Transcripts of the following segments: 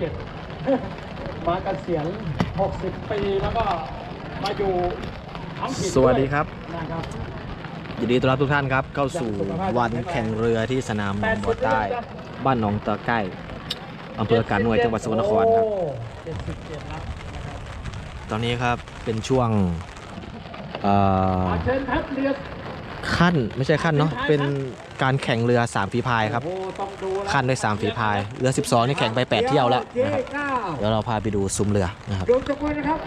67 มาเกษียณ60 ปีแล้วก็มาอยู่ท้องถิ่นสวัสดีครับ นะครับ ยินดีต้อนรับทุกท่านครับ เข้าสู่วันแข่งเรือที่สนามหนองบัวใต้ บ้านหนองตะไก้อำเภอกาญหน่วยจังหวัดสกลนครครับ โอ้77แล้วตอนนี้ครับเป็นช่วงเอ่อ ขอเชิญครับเรือ ขั้นไม่ใช่ขั้นเนาะเป็นการแข่งเรือ3ฝีพายครับโอ้ต้องดูแล้วขั้นด้วย3ฝีพาย เรือ 12 นี่แข่งไป 8 เที่ยวแล้วนะครับเก้าเดี๋ยวเราพาไปดูซุ้มเรือนะครับดูทุกคนนะครับ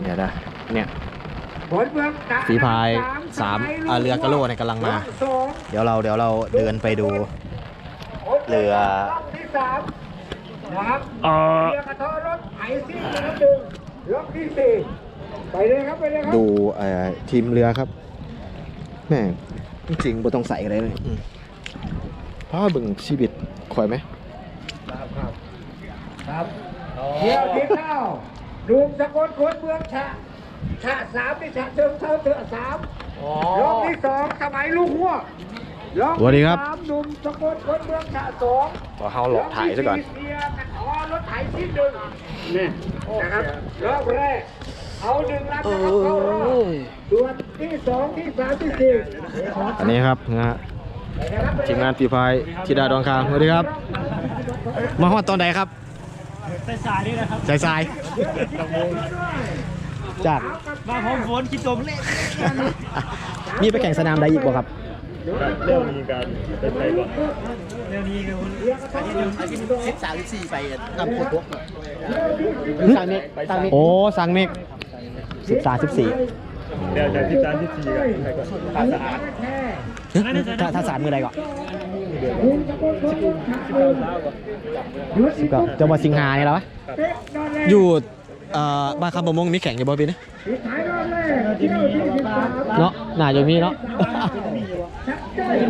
เนี่ยนะเนี่ยผลเมืองตะฝีพายสาม3อ่าเรือกระโลเนี่ยกำลังมาสองเดี๋ยวเราเดี๋ยวเราเดินไปดูเรือรอบที่สามนะครับเรือกระเทอรถไถซิ่งนะครับหนึ่งรอบที่สี่ไปเลยครับไปเลยครับดูเอ่อทีมเรือครับ แม่จริงๆบ่ต้องใส่อะไรเลยอืมเพราะว่าเบิ่งชีวิตคอยไหมครับเที่ยวที่เก้าดุมสกลคนเมืองฉะฉะสามนี่ฉะเชิงเท่าเถอะสามรอบที่สองสมัยลูกหัวรอบสวัสดีครับที่สามหนุ่มสกลคนเมืองฉะสองขอเฮาหลอกถ่ายซะก่อนรบที่สี่เมียกันอ๋อรถไถที่หนึ่งนี่นะครับรอบแรก เอาหนึ่งลำนะครับเข้ารอบส่วนที่สองที่สามที่สี่อันนี้ครับนะฮะทีมงานปีพายธิดาดองคางสวัสดีครับ มาฮอดตอนใดครับใส่สายนี่นะครับสายสายจากมาพร้อมฝนคิดตมเละมีไปแข่งสนามใดอีกบ่ครับเรื่องนี้กันเป็นไรก่อนเรื่องนี้คือสิบสามสิบสี่ไปทำโคตรสั่งเมกสั่งเมกโอ้สังเมก สิบสามสิบสี่เดี๋ยวจะสิบสามสิบสี่กันใครก่อนขาดสะอาดถ้าถ้าสารมือใดก่อนหยุดสิบเก้าจะมาสิงหาเนี่ยแล้ววะเตะนอนเลยอยู่เอ่อบ้านคำประมงมีแข่งอยู่บ่ปีนี้ปิดท้ายรอบแรกเที่ยวที่สิบสามเนาะน่าจะมีเนาะชัดเจน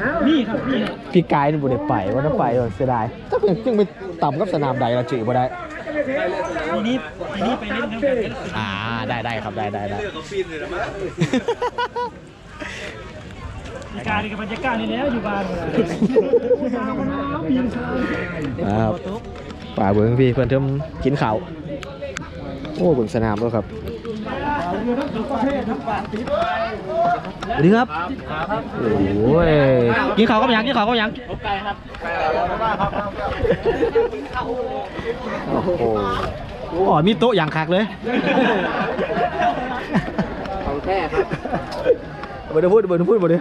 เอานี่ครับนี่ครับพี่กายนี่บ่ได้ไปว่าจะไปเออเสียดายถ้าเพิ่งจึงไปต่ำกับสนามใดเราจือบ่ได้ ทีนี้ทีนี้ไปเล่นน้ำกันอ่าได้ได้ครับได้ได้ได้มีการกับบรรยากาศนี่แล้วอยู่บ้านเลยครับ ป่าเบิ้งพี่เพื่อนเทิมกินข้าวโอ้เบิ้งสนามแล้วครับ สวัสดีครับ โอ้ยกินข้าวก็ยังกินข้าวก็ยังโอ้โหอ๋อมีโต๊ะอย่างคักเลยของแท้ครับเบิร์ดพูดเบิร์ดพูดเบิร์ด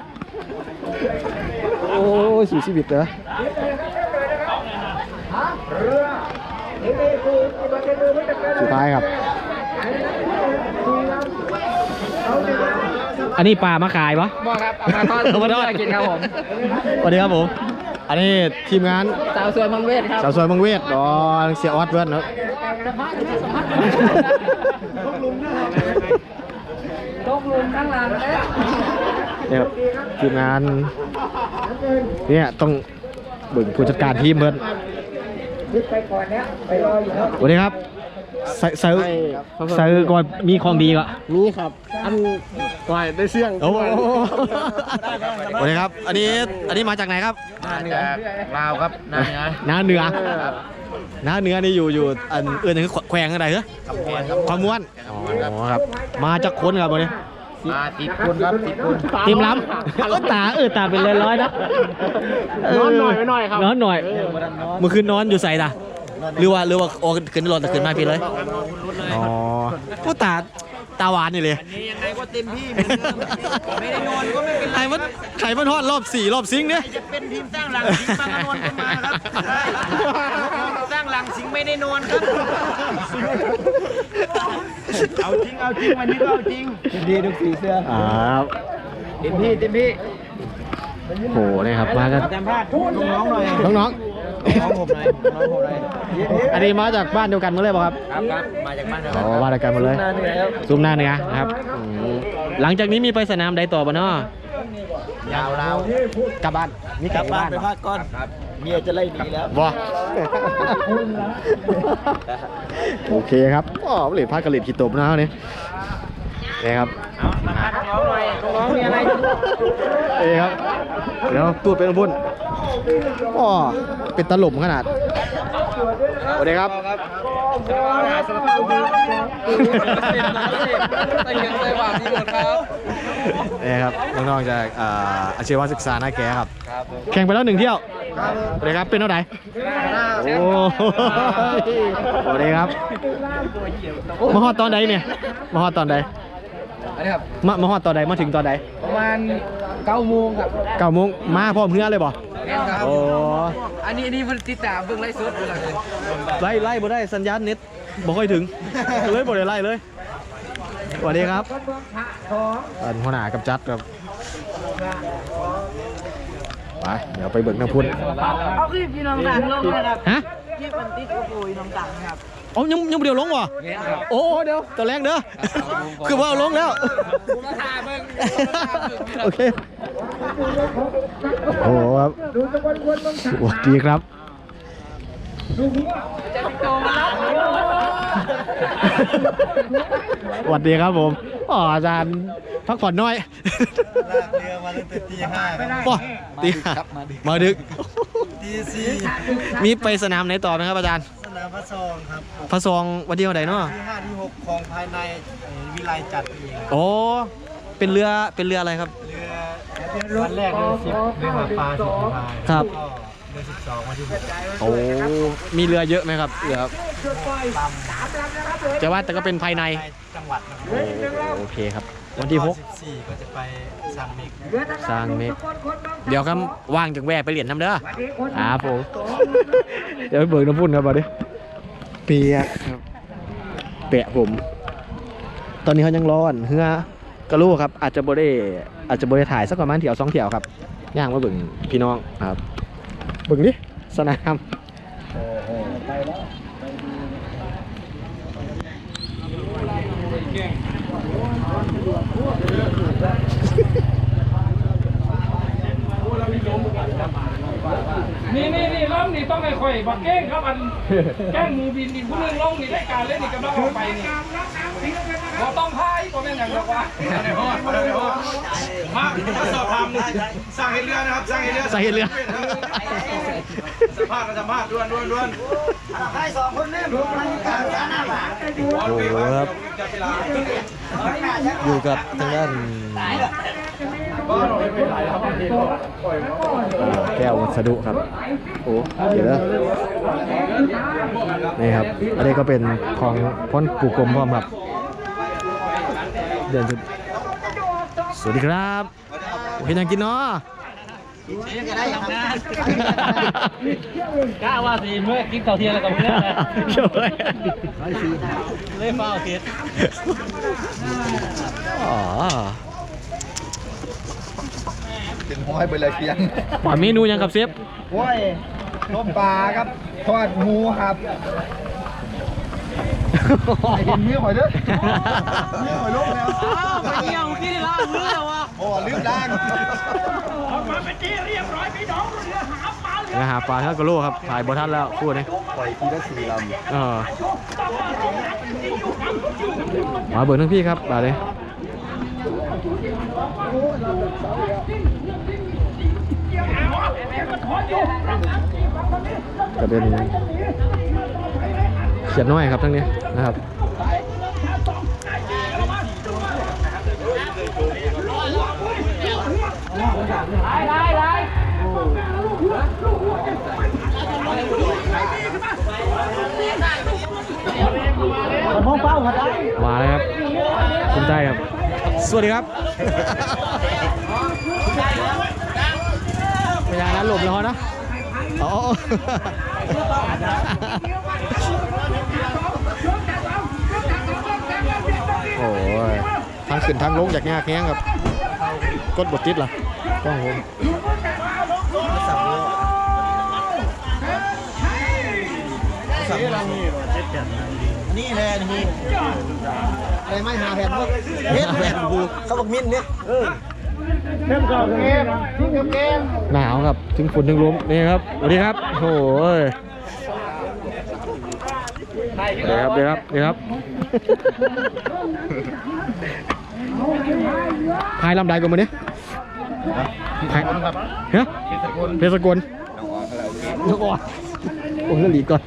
โอ้ยสู่ชีวิตเหรอสุดท้ายครับ เอาหนึ่งอันนี้ปลามาขายปะบ่ครับเอามาทอดเอามาทอดกินครับผมสวัสดีครับผม อันนี้ทีมงานสาวสวยมังเวทครับสาวสวยมังเวทอ๋อเสียออสเวิร์ดเนอะตกลุมข้างหลังแล้วเนี่ยครับทีมงานเนี่ยต้องเบิ่งผู้จัดการทีมเพิ่นยึดไปก่อนเนี้ยไปรออยู่ครับสวัสดีครับ ใส่ใส่ใส่ก่อนมีของดีก่อนนี่ครับ อันปล่อยได้เสี่ยงโอ้โหสวัสดีครับ อันนี้อันนี้มาจากไหนครับจากลาวครับนาเนื้อน้าเหนือน้าเหนือนี่อยู่อยู่อันเอื่นคือแขวงอะไรเหรอความม้วนอ๋อครับ มาจากคนครับวันนี้มาติดคนครับติดคนทีมล้ำก็ตาเออตาเป็นร้อยๆนะนอนหน่อยไว้หน่อยครับนอนหน่อยเมื่อคืนนอนอยู่ใส่ตา หรือว่าหรือว่าโอ้ขึ้นรถแต่ขึ้นมาพี่เลยอ๋อก็ตาตาหวานนี่เลยยังไงก็เต็มที่เหมือนเดิมไม่ได้นอนก็ไม่เป็นไรใครมันใครมันทอดรอบสี่รอบซิงค์เนี่ยจะเป็นทีมสร้างหลังสิงห์มานอนก็มาครับสร้างหลังสิงห์ไม่ได้นอนครับเอาจริงเอาจริงวันนี้ก็เอาจริงดีทุกสีเสื้ออ่าเต็มที่เต็มที่โหนี่ครับมากันจำพลาดน้องๆหน่อยน้อง น้องผมหน่อยน้องผมหน่อยๆอันนี้มาจากบ้านเดียวกันหมดเลยป่ะครับครับครับมาจากบ้านเดียวอ๋กัอนบ้านเดียวกันหมดเลย หน้าเหนื่อยครับซูมหน้าเนื้อนะครับอืมหลังจากนี้มีไปสนามใดต่อบ่เนาะยาวเรากลับบ้านมีกกลัลับบบ้าบ้านนไปพักก่อนเมียจะไล่หนีแล้ว บ่ โอเคครับอ๋อเหลือพาดกระเหลิดขีดตบนะเนี่ยนี่ครับเอาสัมภาษณ์น้องๆหน่อยน้องๆมีอะไรจะพูดเอ้ครับเดี๋ยวตูดเป็นพุ่น อ๋อเป็นตลมขนาดสวัสดีครับนี่ครับน้องๆจากอ่าอาชีวศึกษาหน้าแกครับ แข่งไปแล้วหนึ่งเที่ยวสวัสดีครับเป็นเท่าไหร่โอ้สวัสดีครับมาฮอดตอนใดเนี่ยมาฮอดตอนใดอันนี้ครับมามาฮอดตอนใดมาถึงตอนใดประมาณเก้าโมงครับเก้าโมงมาพร้อมเพื่อนเลยบ่ครับ โอ้อันนี้อันนี้เพิ่นติดตามเบิ่งไลฟ์สดเบิ่งเลยไล่ไล่บ่ได้สัญญาณเน็ตบ่ค่อยถึงเลยบ่ได้ไล่เลยสวัสดีครับคนเมืองฉะสองอันหัวหน้ากับจัดครับไปเดี๋ยวไปเบิกน้ำพุนเอาคลิปพี่น้องต่างลงนะครับฮะคลิปมันติดโอ้โหพี่น้องต่างครับอ๋อยังยังบ่เดี๋ยวลงวะโอ้เดี๋ยวตัวแรกเด้อคือว่าเอาลงแล้วโอเค โอ้ครับดูสกุลคนเมืองฉะสวัสดีครับสวัสดีครับผมอ๋ออาจารย์พักผ่อนน้อยลากเรือมาตั้งแต่ตีห้าครับป่ะตีห้ามาดึกตีสี่มีไปสนามไหนต่อไหมครับอาจารย์สนามพระซองครับพระซองวันเดียวไหนเนาะที่ห้าที่หกของภายในเอ่อวิไลจัดเองครับโอ้เป็นเรือเป็นเรืออะไรครับเรือ วันแรกเรือสิบเรือหาปลาสิบพายครับ ก็เรือสิบสองวันที่หกโอ้มีเรือเยอะไหมครับเรือจะว่าแต่ก็เป็นภายในในจังหวัดนะครับโอ้โอเคครับ วันที่หกสิบสี่ก็จะไปซังเมกสร้างเมฆเดี๋ยวครับว่างจากแวะไปเหรียญน้ำเด้อครับผม เดี๋ยวไปเบิกน้ำพุ่นครับมาดิเปียกครับเปะผม ตอนนี้เขายังร้อนเฮือ กระลูกครับ อาจจะบ่ได้อาจจะบ่ได้ถ่ายสักประมาณเถี่ยวสองเถี่ยวครับย่างมาเบิ่งพี่น้องครับเบิ่งดิสนามนี่นี่นี่ ล้มนี่ต้องให้ข่อยบักเก้งครับอันแก้งหมูบินอีกผู้หนึงลงนี่ได้การเล่นนี่กำลังออกไปนี่เราต้องพายตัวเป็นอย่างเดียวว่าในห้องในห้องมามาสอบถามสร้างให้เรือนะครับสร้างให้เรือใส่เรือสัมภาษณ์กันสัมภาษณ์ด่วนด่วนด่วน โอ้โหครับอยู่กับทางด้านแก้ววัสดุครับ โอ้เดี๋ยวนะนี่ครับ อันนี้ก็เป็นของพ้นปูกลมพร้อมครับ เดินจุดสวัสดีครับเห็นยังกินเนาะ กล้าว่าสิเมื่อกินข้าวเที่ยงแล้วกับเพื่อนนะเกี่ยวอะไรเล่นเฝ้าเทียอ๋อถึงห้อยไปเลยเพียงปล่อยเมนูยังกับเซฟห้อยต้มปลาครับทอดหมูครับเห็นมือหอยเด้อมือหอยลูกแล้วไปเที่ยวที่ได้ล่าเมื่อวะโอ้ลืมล้าง นะหาปลาเท่ากระโลครับถ่ายบอทันแล้วพูดเลยปล่อยทีละสี่ลำเออมาเบิร์ทั้งพี่ครับมาเลยจะเป็นเขียดน้อยครับทั้งนี้นะครับ มองเป้าครับมาเลยครับคุณใจครับ สวัสดีครับพยานะหลบแล้วนะอ๋อโอ้ยทางขึ้นทางลงอยากแง่แข้งครับกดบทติดเหรอกล้องผมนี่แหละนี่อะไรไม่หาแผ่นพวกเฮ็ดแผ่นบูเขาบอกมินเนี่ยเออเพิ่มก่อนเกมทิ้งกับเกมหนาวครับถึงฝนถึงลมนี่ครับสวัสดีครับโอ้ยเดี๋ยวครับเดี๋ยวครับเดี๋ยวครับพายลำใดกันมาเนี่ยพายฮะเพชรสกลน้องอ่อนน้องอ่อนโอ้ยหลีก่อน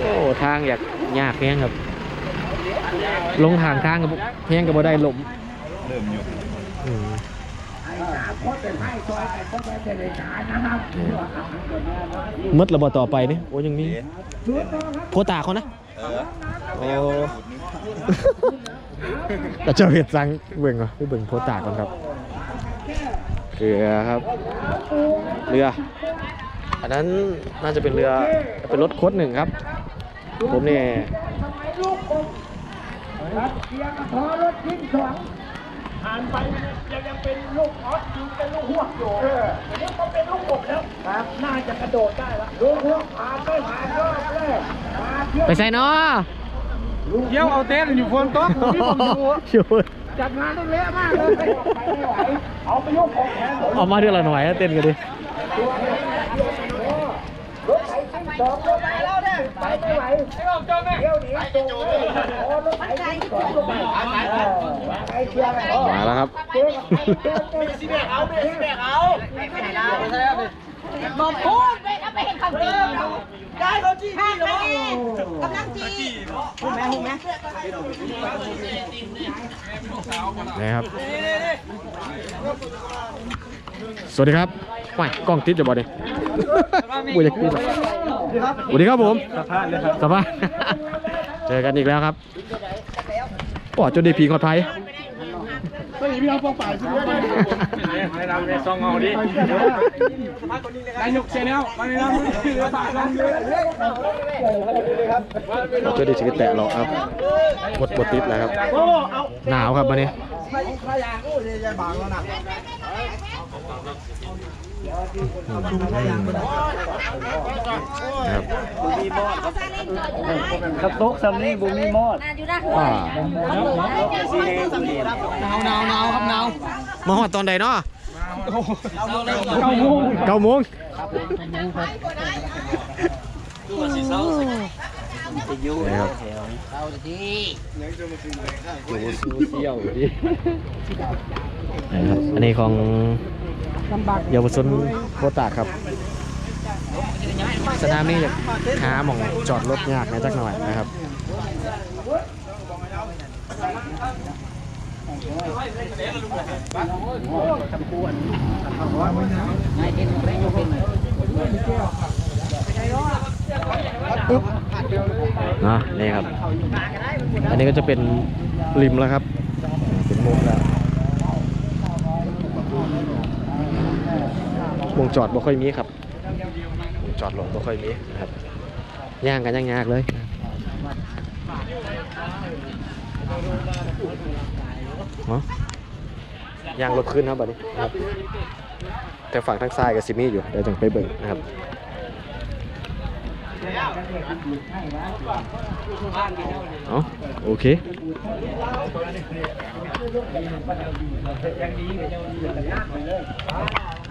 โอ้ทางอยากยากแพงครับ ลงทางทางกับแพงกับบ่ได้หลมเริ่มอยู่อืมคนเป็นให้ซอยแต่คนเป็นเจริญการนะครับมืดระบต่อไปนี่โอ้ยังมีศูนย์ต่อครับโคตาเขานะเออโอ้แต่เจ้าเห็ดสังเบิ่งก่อนไปเบิ่งโพตาก่อนครับเรือครับ เรือ อันนั้นน่าจะเป็นเรือเป็นรถโคดหนึ่งครับ ผมเนี่ยสมัยลูกผมครับเสียงพอรถทิ้งสองผ่านไปยังยังเป็นลูกออสอยู่เป็นลูกหัวอยู่เอออันนี้ก็เป็นลูกกบแล้วครับน่าจะกระโดดได้แล้วลูกหัวผ่านไม่ผ่านรอบแรกมาเที่ยวไปใส่เนาะเที่ยวเอาเต้นอยู่บนโต๊ะพี่ผมอยู่ช่วยจัดงานได้เละมากเลยไปไม่ไหวเอาไปยกของแทนเอามาเดือนละหน่อยนะเต้นกันดิรถไถทิ้งสองรถไปแล้วเนี่ย ไปไม่ไหวไอ้บอกเจ้าแม่เที่ยวหนีตรงเลยโอ้รถไถทิ้งสองรถไปไปเที่ยวไปมาแล้วครับเจอเจอเจอสิแม่เอาสิแม่เอาบอกพูดไปเอาไปเห็นเขาจีได้เขาจีพี่เหรอกำลังจีหูแม่หูแม่นะครับ สวัสดีครับไม่กล้องติดจะบอดิบุยากติด สวัสดีครับผมสภาพเลยครับสภาพเจอกันอีกแล้วครับปอดจนได้ผีขอดไทยในนำในซองเอาดินายกเชนแนลมาในนำเรือตายลงเรือเราจะได้ชิคแตะหรอกครับบดบดติดแล้วครับ หนาวครับวันนี้ ครับกระต๊ะซัมนี่บูมีมอดอ่าหนาวหนาวหนาวครับหนาวมาหอดตอนใดเนาะเก้าโมงเก้าโมงจะยุ่นี่ครับอยู่ซูเซียวดินะครับอันนี้ของ เยาวชนโคตากครับ สนามนี้อยาหาหม่องจอดรถยากนะจักหน่อยนะครับนะนี่ครับ อันนี้ก็จะเป็นริมแล้วครับ เป็นมุมแล้ว วงจอดบ่ค่อยมีครับวงจอดรถบ่ค่อยมีนะครับย่างกันย่างยากเลยเนาะย่างรถขึ้นครับบัดนี้ครับ แต่ฝั่งทางซ้ายกับซิมี่อยู่เดี๋ยวจังไปเบิ่งนะครับเอาโอเค